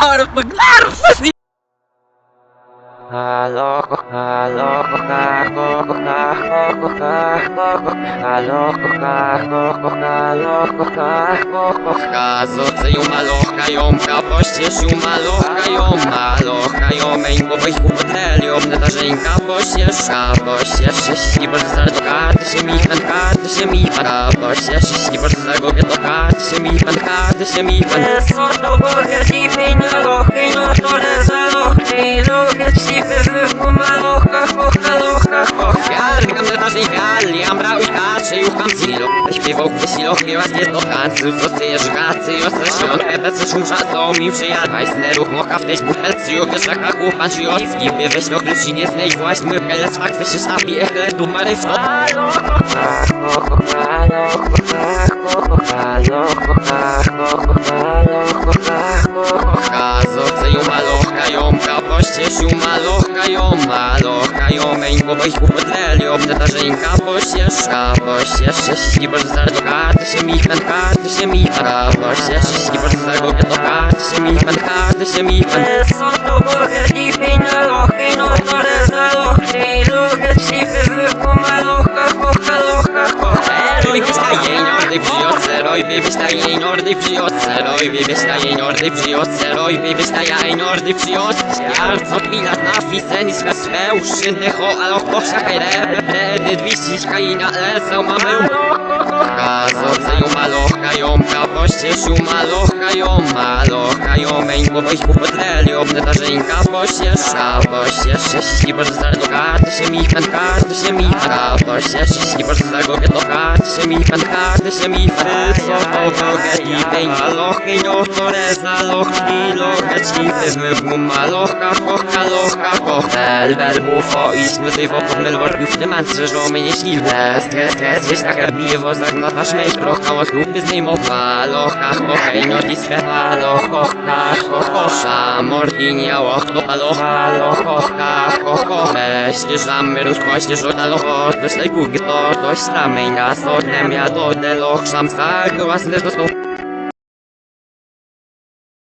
Harap maglarap pa si Halo, halo, halo, halo, halo, halo, halo, halo, Kazoce yung maloka yung kapoście yung maloka yung maloka yung main po ich kupotel yung natażeń kapoście kapoście sześci boż za do karty się mi pan karty się mi pan kapoście sześci boż za głowie to się mi pan karty się mi pan. Eso to boga cipy na lochy, no to za lochy, lubię cipy wyguma locha, hocha, locha, hocha. Fiargam natażeń fiali, am brał i kaczy już tam zilo Śpiewał wysilo, śpiewa z jedno kanców Co ty jesz gacy, ostre świątkę Bez szum szacą mi przyjadłaj Sneruch mocha w teś butelcy Już taka kupa żyjowski By weź no kluczy nie znej właśnie Kele smak wyszy stawi Echle tu mary w to halo, halo, halo, halo, Kapoście się malocha ją Malocha ją Meń bo ich upodleli Obnetarzeń kapoście Kapoście Sześci boż za do karty się mi pan karty się mi pan Kapoście Sześci boż za głowie to karty się mi pan karty się mi pan hocha. Roj wystaje nordy przyjące, roj wystaje nordy przyjące, roj wystaje nordy przyjące, roj wystaje nordy przyjące. Jarco pilat na fisen i swe swe uszyny ho, alo ho, szakajre, predy dwiściszka i na lesą mamy Kazoce ją malocha ją, kapoście się malocha ją, malocha bo ich upodleli, obnetarzeń kapoście, kapoście, sześci boże za do karty się mi karty się mi pan, kapoście, sześci boże za głowie to karty się mi karty się mi pan, co to drogę i peń, malochy, no to reza, lochki, locheczki, wyzmy malocha, kocha, locha, kocha, el, bel, bufo, i smyty, wokół, melwor, już nie mam, że mnie nie ślil, stres, stres, gdzieś taka bije wozak, na nasz mejś, procha, o ślubny z nim, opa, locha, kocha, i no, dispe, halo, kocha, mordinia, ochno, halo, halo, kocha, kocha, weź, żamy, ruszkość, żona, locho, dość samej, na sodnem, ja do, de, loch, szam, tak, są,